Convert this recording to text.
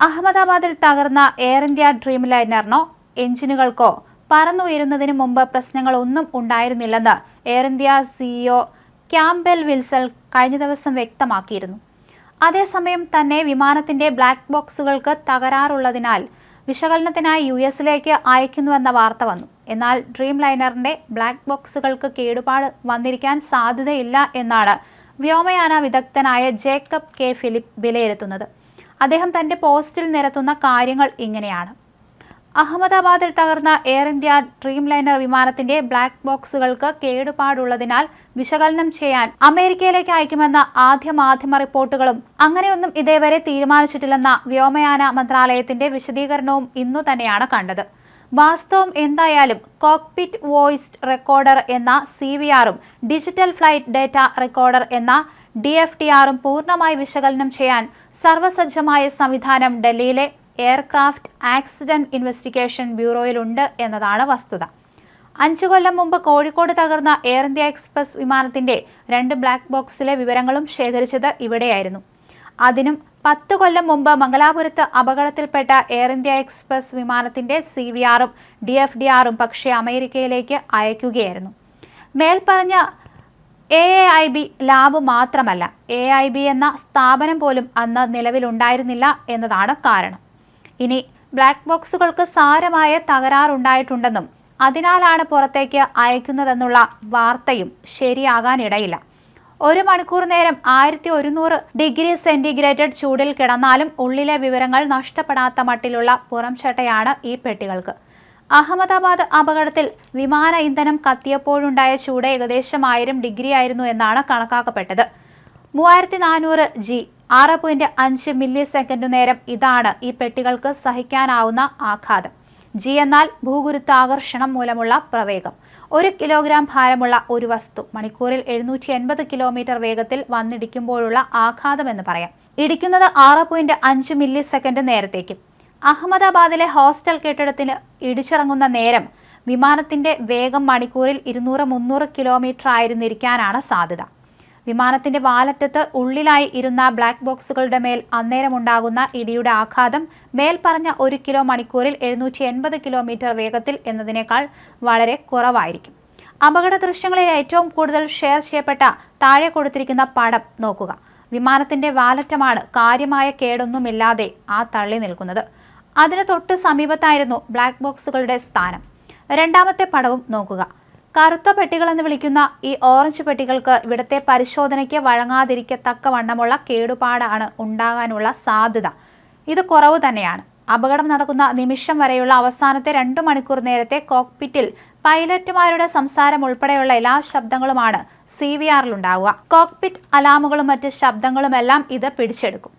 അഹമ്മദാബാദിൽ തകർന്ന Air India dream ലൈനറിനോ എഞ്ചിനുകൾക്കോ പറന്നുയരുന്നതിന് മുമ്പ് പ്രശ്നങ്ങളൊന്നും ഉണ്ടായിരുന്നില്ലെന്ന് Air India CEO Campbell Wilson കഴിഞ്ഞ ദിവസം വ്യക്തമാക്കിയിരുന്നു. അതേസമയം തന്നെ വിമാനത്തിന്റെ ബ്ലാക്ക് ബോക്സുകൾക്ക് തകരാറുള്ളതിനാൽ വിശകലനത്തിനായി യു എസിലേക്ക് അയക്കുന്നുവെന്ന വാർത്ത വന്നു. എന്നാൽ ഡ്രീം ലൈനറിന്റെ ബ്ലാക്ക് ബോക്സുകൾക്ക് കേടുപാട് വന്നിരിക്കാൻ സാധ്യതയില്ല എന്നാണ് വ്യോമയാന വിദഗ്ധനായ ജേക്കബ് കെ ഫിലിപ്പ് വിലയിരുത്തുന്നത്. അദ്ദേഹം തന്റെ പോസ്റ്റിൽ നിരത്തുന്ന കാര്യങ്ങൾ ഇങ്ങനെയാണ്. അഹമ്മദാബാദിൽ തകർന്ന എയർ ഇന്ത്യ ഡ്രീം ലൈനർ വിമാനത്തിന്റെ ബ്ലാക്ക് ബോക്സുകൾക്ക് കേടുപാടുള്ളതിനാൽ വിശകലനം ചെയ്യാൻ അമേരിക്കയിലേക്ക് അയക്കുമെന്ന ആദ്യ മാധ്യമ റിപ്പോർട്ടുകളും അങ്ങനെയൊന്നും ഇതേവരെ തീരുമാനിച്ചിട്ടില്ലെന്ന വ്യോമയാന മന്ത്രാലയത്തിന്റെ വിശദീകരണവും ഇന്നു തന്നെയാണ് കണ്ടത്. വാസ്തവം എന്തായാലും കോക്പിറ്റ് വോയിസ്ഡ് റെക്കോർഡർ എന്ന സി വി ആറും ഡിജിറ്റൽ ഫ്ലൈറ്റ് ഡേറ്റ റെക്കോർഡർ എന്ന ഡി എഫ് ടി ആറും പൂർണമായി വിശകലനം ചെയ്യാൻ സർവസജ്ജമായ സംവിധാനം ഡൽഹിയിലെ എയർക്രാഫ്റ്റ് ആക്സിഡന്റ് ഇൻവെസ്റ്റിഗേഷൻ ബ്യൂറോയിലുണ്ട് എന്നതാണ് വസ്തുത. അഞ്ചു കൊല്ലം മുമ്പ് കോഴിക്കോട് തകർന്ന എയർ ഇന്ത്യ എക്സ്പ്രസ് വിമാനത്തിന്റെ രണ്ട് ബ്ലാക്ക് ബോക്സിലെ വിവരങ്ങളും ശേഖരിച്ചത് ഇവിടെയായിരുന്നു. അതിനും പത്ത് കൊല്ലം മുമ്പ് മംഗലാപുരത്ത് അപകടത്തിൽപ്പെട്ട എയർ ഇന്ത്യ എക്സ്പ്രസ് വിമാനത്തിന്റെ സി വി ആറും ഡി എഫ് ഡി ആറും പക്ഷേ അമേരിക്കയിലേക്ക് അയക്കുകയായിരുന്നു. മേൽപ്പറഞ്ഞ എ ഐ ബി ലാബ് മാത്രമല്ല എ ഐ ബി എന്ന സ്ഥാപനം പോലും അന്ന് നിലവിലുണ്ടായിരുന്നില്ല എന്നതാണ് കാരണം. ഇനി ബ്ലാക്ക് ബോക്സുകൾക്ക് സാരമായ തകരാറുണ്ടായിട്ടുണ്ടെന്നും അതിനാലാണ് പുറത്തേക്ക് അയക്കുന്നതെന്നുള്ള വാർത്തയും ശരിയാകാനിടയില്ല. ഒരു മണിക്കൂർ നേരം ആയിരത്തി ഒരുന്നൂറ് ഡിഗ്രി സെന്റിഗ്രേറ്റഡ് ചൂടിൽ കിടന്നാലും ഉള്ളിലെ വിവരങ്ങൾ നഷ്ടപ്പെടാത്ത മട്ടിലുള്ള പുറംചട്ടയാണ് ഈ പെട്ടികൾക്ക്. അഹമ്മദാബാദ് അപകടത്തിൽ വിമാന ഇന്ധനം കത്തിയപ്പോഴുണ്ടായ ചൂട് ഏകദേശം ആയിരം ഡിഗ്രി ആയിരുന്നു എന്നാണ് കണക്കാക്കപ്പെട്ടത്. മൂവായിരത്തി നാനൂറ് ജി ആറ് പോയിന്റ് അഞ്ച് മില്ലി സെക്കൻഡ് നേരം ഇതാണ് ഈ പെട്ടികൾക്ക് സഹിക്കാനാവുന്ന ആഘാതം. ജി എന്നാൽ ഭൂഗുരുത്വാകർഷണം മൂലമുള്ള പ്രവേഗം. ഒരു കിലോഗ്രാം ഭാരമുള്ള ഒരു വസ്തു മണിക്കൂറിൽ എഴുന്നൂറ്റി എൺപത് കിലോമീറ്റർ വേഗത്തിൽ വന്നിടിക്കുമ്പോഴുള്ള ആഘാതമെന്ന് പറയാം. ഇടിക്കുന്നത് ആറ് പോയിന്റ് അഞ്ച് മില്ലി സെക്കൻഡ് നേരത്തേക്കും. അഹമ്മദാബാദിലെ ഹോസ്റ്റൽ കെട്ടിടത്തിന് ഇടിച്ചിറങ്ങുന്ന നേരം വിമാനത്തിന്റെ വേഗം മണിക്കൂറിൽ ഇരുന്നൂറ് മുന്നൂറ് കിലോമീറ്റർ ആയിരുന്നിരിക്കാനാണ് സാധ്യത. വിമാനത്തിന്റെ വാലറ്റത്ത് ഉള്ളിലായി ഇരുന്ന ബ്ലാക്ക് ബോക്സുകളുടെ മേൽ അന്നേരമുണ്ടാകുന്ന ഇടിയുടെ ആഘാതം മേൽപ്പറഞ്ഞ ഒരു കിലോ മണിക്കൂറിൽ എഴുന്നൂറ്റി എൺപത് കിലോമീറ്റർ വേഗത്തിൽ എന്നതിനേക്കാൾ വളരെ കുറവായിരിക്കും. അപകട ദൃശ്യങ്ങളിൽ ഏറ്റവും കൂടുതൽ ഷെയർ ചെയ്യപ്പെട്ട താഴെ കൊടുത്തിരിക്കുന്ന പടം നോക്കുക. വിമാനത്തിന്റെ വാലറ്റമാണ് കാര്യമായ കേടൊന്നുമില്ലാതെ ആ തള്ളി നിൽക്കുന്നത്. അതിന് തൊട്ട് സമീപത്തായിരുന്നു ബ്ലാക്ക് ബോക്സുകളുടെ സ്ഥാനം. രണ്ടാമത്തെ പടവും നോക്കുക. കറുത്ത പെട്ടികൾ എന്ന് വിളിക്കുന്ന ഈ ഓറഞ്ച് പെട്ടികൾക്ക് ഇവിടുത്തെ പരിശോധനയ്ക്ക് വഴങ്ങാതിരിക്കത്തക്ക വണ്ണമുള്ള കേടുപാടാണ് ഉണ്ടാകാനുള്ള സാധ്യത. ഇത് കുറവ് തന്നെയാണ്. അപകടം നടക്കുന്ന നിമിഷം വരെയുള്ള അവസാനത്തെ രണ്ടു മണിക്കൂർ നേരത്തെ കോക്പിറ്റിൽ പൈലറ്റുമാരുടെ സംസാരം ഉൾപ്പെടെയുള്ള എല്ലാ ശബ്ദങ്ങളുമാണ് സി വി ആറിലുണ്ടാവുക കോക്പിറ്റ് അലാമുകളും മറ്റ് ശബ്ദങ്ങളുമെല്ലാം ഇത് പിടിച്ചെടുക്കും.